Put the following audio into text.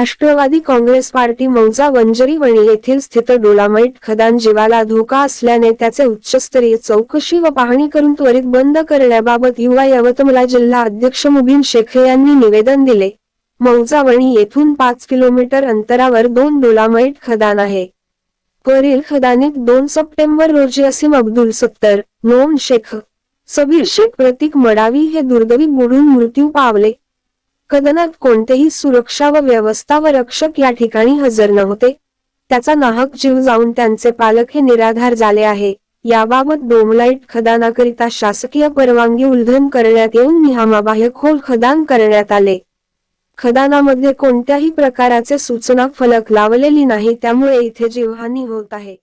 Rashtrawadi Congress party मौजा वंजरी वणी येथील स्थित डोलामाईट खदान जीवाला धोका असल्याने त्याचे उच्चस्तरीय चौकशी व पाहणी करून त्वरित बंद करण्याबाबत युवा यवतमाळ जिल्हा अध्यक्ष मुबीन शेख यांनी निवेदन दिले. मौजावणी येथून पाच किलोमीटर अंतरावर दोन डोलामाईट खदान आहे. वरील खदानीत दोन सप्टेंबर रोजी असीम अब्दुल सत्तर नोम शेख सबीर शेख प्रतीक मडावी हे दुर्दैवी बुडून मृत्यू पावले. कदनात कोणतेही सुरक्षा व व्यवस्था व रक्षक या ठिकाणी हजर नव्हते. त्याचा नाहक जीव जाऊन त्यांचे पालक हे निराधार झाले आहे. याबाबत डोमलाईट खदानाकरिता शासकीय परवानगी उल्लंघन करण्यात येऊन नियमाबाह्य खोल खदान करण्यात आले. खदानामध्ये कोणत्याही प्रकाराचे सूचना फलक लावलेली नाही त्यामुळे इथे जीवहानी होत आहे.